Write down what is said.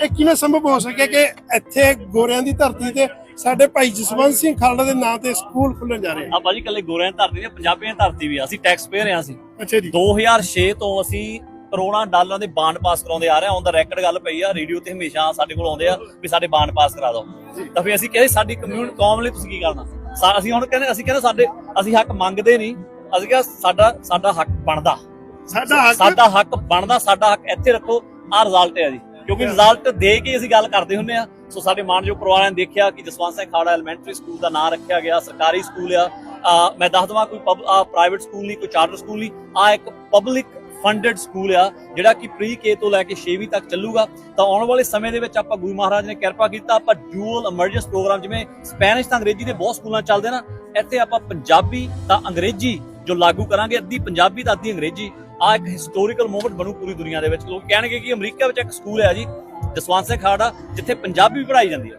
ਇਹ ਕਿਵੇਂ ਸੰਭਵ ਹੋ ਸਕਿਆ ਕਿ ਇੱਥੇ ਗੋਰਿਆਂ ਦੀ ਧਰਤੀ ਤੇ ਸਾਡੇ ਭਾਈ ਜਸਵੰਤ ਸਿੰਘ ਖਾਲੜਾ ਦੇ ਨਾਂ ਤੇ ਸਕੂਲ ਖੁੱਲਣ ਜਾ ਰਹੇ ਆ? ਆ ਭਾਜੀ ਕੱਲੇ ਗੋਰਿਆਂ ਦੀ ਧਰਤੀ ਨਹੀਂ ਪੰਜਾਬੀਆਂ ਦੀ ਧਰਤੀ ਵੀ ਆ। ਅਸੀਂ ਟੈਕਸ ਪੇਅਰ ਆ ਅਸੀਂ। ਅੱਛਾ ਜੀ। 2006 ਤੋਂ ਅਸੀਂ ਕਰੋੜਾਂ ਡਾਲਰਾਂ ਦੇ ਬਾਂਡ ਪਾਸ ਕਰਾਉਂਦੇ ਆ ਰਹੇ ਹਾਂ। ਔਨ ਦਾ ਰੈਕਡ ਗੱਲ ਪਈ ਆ ਰੇਡੀਓ ਤੇ ਹਮੇਸ਼ਾ ਸਾਡੇ ਕੋਲ ਆਉਂਦੇ ਆ ਵੀ ਸਾਡੇ ਬਾਂਡ ਪਾਸ ਕਰਾ ਦਿਓ। ਤਾਂ ਫਿਰ ਅਸੀਂ ਕਹਿੰਦੇ ਸਾਡੀ ਕਮਿਊਨਿਟੀ ਕੌਮ ਲਈ ਤੁਸੀਂ ਕੀ ਕਰਨਾ? ਅਸੀਂ ਹੁਣ ਕਹਿੰਦੇ ਅਸੀਂ ਕਹਿੰਦੇ ਸਾਡੇ ਅਸੀਂ ਹੱਕ ਮੰਗਦੇ ਨਹੀਂ। ਅਸੀਂ ਕਿਹਾ ਸਾਡਾ ਸਾਡਾ ਹੱਕ ਬਣਦਾ। ਸਾਡਾ ਹੱਕ? ਸਾਡਾ ਹੱਕ ਬਣਦਾ ਸਾਡਾ ਹੱਕ ਇੱਥੇ ਰੱਖੋ। ਆ ਰਿਜ਼ਲਟ ਹੈ ਜੀ। ਕਿਉਂਕਿ ਰਿਜ਼ਲਟ ਦੇ ਕੇ ਅਸੀਂ ਗੱਲ ਕਰਦੇ ਹੁੰਨੇ ਆ ਸੋ ਸਾਡੇ ਮਾਨਯੋਗ ਪਰਿਵਾਰਾਂ ਨੇ ਦੇਖਿਆ ਕਿ ਜਸਵੰਤ ਸਿੰਘ ਖਾੜਾ ਐਲੀਮੈਂਟਰੀ ਸਕੂਲ ਦਾ ਨਾਮ ਰੱਖਿਆ ਗਿਆ ਸਰਕਾਰੀ ਸਕੂਲ ਆ। ਮੈਂ ਦੱਸ ਦਵਾਂ ਕੋਈ ਪ੍ਰਾਈਵੇਟ ਸਕੂਲ ਨਹੀਂ ਕੋਈ ਚਾਰਟਰ ਸਕੂਲ ਨਹੀਂ। ਆ ਇੱਕ ਪਬਲਿਕ ਫੰਡਡ ਸਕੂਲ ਆ ਜਿਹੜਾ ਕਿ ਪ੍ਰੀ ਕੇ ਤੋਂ ਲੈ ਕੇ 6ਵੀਂ ਤੱਕ ਚੱਲੂਗਾ। ਤਾਂ ਆਉਣ ਵਾਲੇ ਸਮੇਂ ਦੇ ਵਿੱਚ ਆਪਾਂ ਗੁਰੂ ਮਹਾਰਾਜ ਨੇ ਕਿਰਪਾ ਕੀਤਾ ਆਪਾਂ ਡਿਊਅਲ ਇਮਰਜੈਂਸ ਪ੍ਰੋਗਰਾਮ ਜਿਵੇਂ ਸਪੈਨਿਸ਼ ਤਾਂ ਅੰਗਰੇਜ਼ੀ ਦੇ ਬਹੁਤ ਸਕੂਲਾਂ ਚੱਲਦੇ ਨਾ। ਇੱਥੇ ਆਪਾਂ ਪੰਜਾਬੀ ਤਾਂ ਅੰਗਰੇਜ਼ੀ ਜੋ ਲਾਗੂ ਕਰਾਂਗੇ ਅੱਧੀ ਪੰਜਾਬੀ ਤਾਂ ਅੱਧੀ ਅੰਗਰੇਜ਼ੀ, ਆ ਇੱਕ ਹਿਸਟੋਰੀਕਲ ਮੂਵਮੈਂਟ ਬਣੂ ਪੂਰੀ ਦੁਨੀਆ ਦੇ ਵਿੱਚ। ਲੋਕ ਕਹਿਣਗੇ ਕਿ ਅਮਰੀਕਾ ਵਿੱਚ ਇੱਕ ਸਕੂਲ ਹੈ ਜੀ, ਜਸਵੰਤ ਸਿੰਘ ਖਾੜਾ, ਜਿੱਥੇ ਪੰਜਾਬੀ ਪੜ੍ਹਾਈ ਜਾਂਦੀ ਹੈ।